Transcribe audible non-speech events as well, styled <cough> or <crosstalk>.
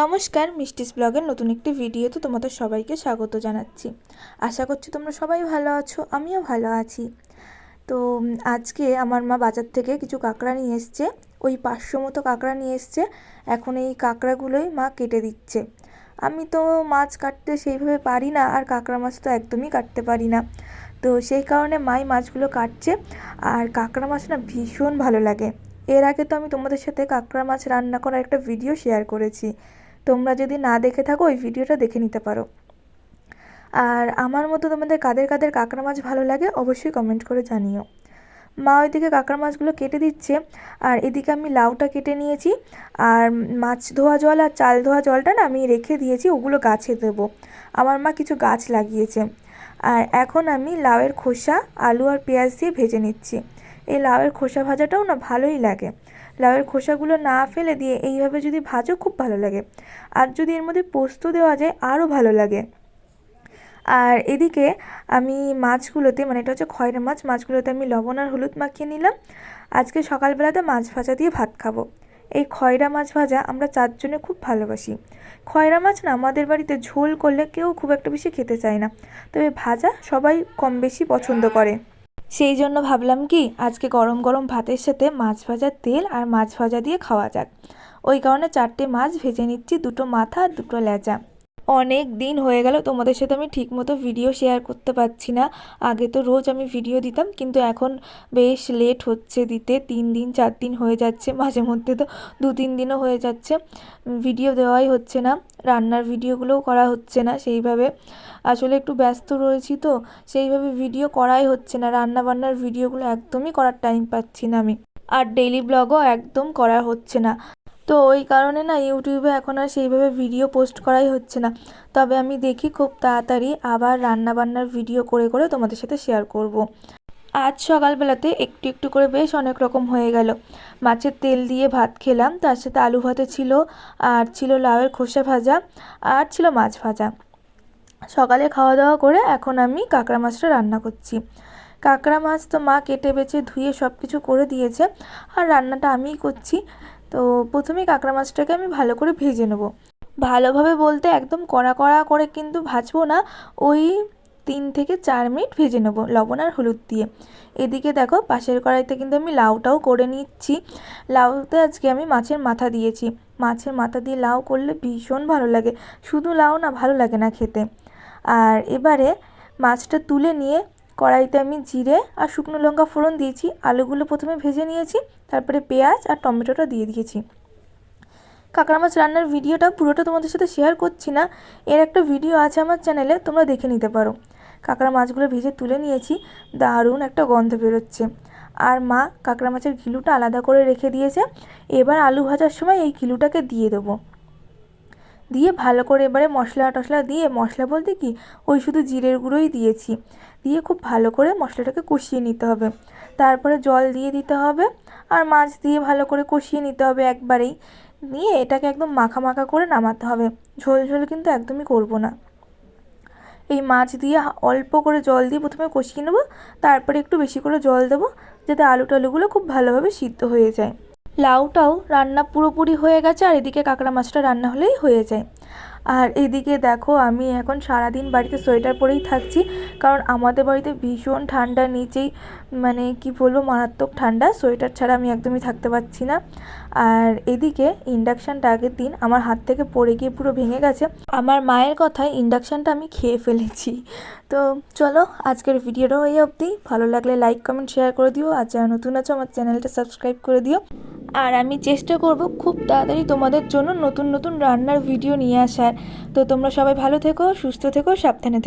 নমস্কার, মিষ্টিস ব্লগের নতুন একটি ভিডিওতে তোমাদের সবাইকে স্বাগত জানাচ্ছি। আশা করছি তোমরা সবাই ভালো আছো, আমিও ভালো আছি। তো, আজকে আমার মা বাজার থেকে কিছু কাঁকড়া নিয়ে এসছে, ওই পাঁচশো মতো কাঁকড়া নিয়ে এসছে, এখন এই কাঁকড়াগুলোই মা কেটে দিচ্ছে। আমি তো মাছ কাটতে সেইভাবে পারি না, আর কাঁকড়া মাছ তো একদমই কাটতে পারি না। তো সেই কারণে মাই মাছগুলো কাটছে, আর কাঁকড়া মাছ না ভীষণ ভালো লাগে। এর আগে তো আমি তোমাদের সাথে কাঁকড়া মাছ রান্না করার একটা ভিডিও শেয়ার করেছি। তোমরা যদি না দেখে থাকো, ওই ভিডিওটা দেখে নিতে পারো। আর আমার মতো তোমাদের কাদের কাদের কাঁকড়া মাছ ভালো লাগে, অবশ্যই কমেন্ট করে জানিও। মা ওইদিকে কাঁকড়া মাছগুলো কেটে দিচ্ছে, আর এদিকে আমি লাউটা কেটে নিয়েছি, আর মাছ ধোয়া জল আর চাল ধোয়া জলটা না আমি রেখে দিয়েছি, ওগুলো গাছে দেবো। আমার মা কিছু গাছ লাগিয়েছে। আর এখন আমি লাউয়ের খোসা, আলু আর পেঁয়াজ দিয়ে ভেজে নিচ্ছি। এই লাউয়ের খোসা ভাজাটাও না ভালোই লাগে। লাউয়ের খোসাগুলো না ফেলে দিয়ে এইভাবে যদি ভাজো, খুব ভালো লাগে। আর যদি এর মধ্যে পোস্ত দেওয়া যায়, আরও ভালো লাগে। আর এদিকে আমি মাছগুলোতে মানে এটা হচ্ছে খয়রা মাছ, মাছগুলোতে আমি লবণ আর হলুদ মাখিয়ে নিলাম। আজকে সকালবেলাতে মাছ ভাজা দিয়ে ভাত খাব। এই খয়রা মাছ ভাজা আমরা চারজনে খুব ভালোবাসি। খয়রা মাছ না, আমাদের বাড়িতে ঝোল করলে কেউ খুব একটা বেশি খেতে চায় না। তবে ভাজা সবাই কম বেশি পছন্দ করে। সেই জন্য ভাবলাম কি, আজকে গরম গরম ভাতের সাথে মাছ ভাজার তেল আর মাছ ভাজা দিয়ে খাওয়া যাক। ওই কারণে চারটে মাছ ভেজে নিচ্ছি, দুটো মাথা আর দুটো লেজা। অনেক দিন হয়ে গেল, তোমাদের সাথে আমি ঠিকমতো ভিডিও শেয়ার করতে পারছি না। আগে তো রোজ আমি ভিডিও দিতাম, কিন্তু এখন বেশ লেট হচ্ছে দিতে, তিন দিন, চার দিন হয়ে যাচ্ছে, <laughs> মাঝে মধ্যে তো দু, তিন দিনও হয়ে যাচ্ছে। ভিডিও দেওয়াই হচ্ছে না, রান্নার ভিডিওগুলোও করা হচ্ছে না, সেইভাবে আসলে একটু ব্যস্ত রয়েছি তো, সেইভাবে ভিডিও করাই হচ্ছে না রান্না বান্নার ভিডিওগুলো একদমই করার টাইম পাচ্ছি না আমি। আর ডেইলি ব্লগও একদম করা হচ্ছে না। তো ওই কারণে না ইউটিউবে এখন আর সেইভাবে ভিডিও পোস্ট করাই হচ্ছে না। তবে আমি দেখি খুব তাড়াতাড়ি আবার রান্না বান্নার ভিডিও করে করে তোমাদের সাথে শেয়ার করব। আজ সকালবেলাতে একটু একটু করে বেশ অনেক রকম হয়ে গেল। মাছের তেল দিয়ে ভাত খেলাম, তার সাথে আলু ভাতে ছিল, আর ছিল লাউয়ের খোসা ভাজা, আর ছিল মাছ ভাজা। সকালে খাওয়া দাওয়া করে এখন আমি কাঁকড়া মাছটা রান্না করছি। কাঁকড়া মাছ তো মা কেটে বেছে ধুয়ে সব কিছু করে দিয়েছে, আর রান্নাটা আমিই করছি। তো প্রথমেই কাঁকড়া মাছটাকে আমি ভালো করে ভেজে নেব। ভালোভাবে বলতে একদম কড়া কড়া করে কিন্তু ভাজবো না, ওই তিন থেকে চার মিনিট ভেজে নেব লবণ আর হলুদ দিয়ে। এদিকে দেখো পাশের কড়াইতে কিন্তু আমি লাউটাও করে নিচ্ছি। লাউতে আজকে আমি মাছের মাথা দিয়েছি। মাছের মাথা দিয়ে লাউ করলে ভীষণ ভালো লাগে। শুধু লাউ না, ভালো লাগে না খেতে। আর এবারে মাছটা তুলে নিয়ে কড়াইতে আমি জিরে আর শুকনো লঙ্কা ফোড়ন দিয়েছি, আলুগুলো প্রথমে ভেজে নিয়েছি, তারপরে পেঁয়াজ আর টমেটোটা দিয়ে দিয়েছি। কাঁকড়া মাছ রান্নার ভিডিওটা পুরোটা তোমাদের সাথে শেয়ার করছি না, এর একটা ভিডিও আছে আমার চ্যানেলে তোমরা দেখে নিতে পারো। কাঁকড়া মাছগুলো ভেজে তুলে নিয়েছি, দারুণ একটা গন্ধ বেরোচ্ছে। আর মা কাঁকড়া মাছের ঘিলুটা আলাদা করে রেখে দিয়েছে, এবার আলু ভাজার সময় এই ঘিলুটাকে দিয়ে দেবো। দিয়ে ভালো করে এবারে মশলা টশলা দিয়ে, মশলা বলতে কি? ওই শুধু জিরের গুঁড়োই দিয়েছি। দিয়ে খুব ভালো করে মশলাটাকে কষিয়ে নিতে হবে। তারপরে জল দিয়ে দিতে হবে আর মাছ দিয়ে ভালো করে কষিয়ে নিতে হবে একবারেই। নিয়ে এটাকে একদম মাখা মাখা করে নামাতে হবে। ঝোল ঝোল কিন্তু একদমই করব না। এই মাছ দিয়ে অল্প করে জল দিয়ে প্রথমে কষিয়ে নেব। তারপরে একটু বেশি করে জল দেবো যাতে আলু টালুগুলো খুব ভালোভাবে সিদ্ধ হয়ে যায়। লাউটাও রান্না পুরোপুরি হয়ে গেছে আর এদিকে কাঁকড়া মাছটা রান্না হলেই হয়ে যায়। আর এদিকে দেখো আমি এখন সারাদিন বাড়িতে সোয়েটার পরেই থাকছি, কারণ আমাদের বাড়িতে ভীষণ ঠান্ডা, নিচেই মানে কি বলব, মারাত্মক ঠান্ডা, সোয়েটার ছাড়া আমি একদমই থাকতে পারছি না। আর এদিকে ইন্ডাকশানটা আগের দিন আমার হাত থেকে পড়ে গিয়ে পুরো ভেঙে গেছে। আমার মায়ের কথায় ইন্ডাকশানটা আমি খেয়ে ফেলেছি। তো চলো আজকের ভিডিওটাও এই অবধি। ভালো লাগলে লাইক কমেন্ট শেয়ার করে দিও। আর যারা নতুন আছো, আমার চ্যানেলটা সাবস্ক্রাইব করে দিও। আর আমি চেষ্টা করব খুব তাড়াতাড়ি তোমাদের জন্য নতুন নতুন রান্নার ভিডিও নিয়ে আসার। তো তোমরা সবাই ভালো থেকো, সুস্থ থেকো, সাবধানে থেকো।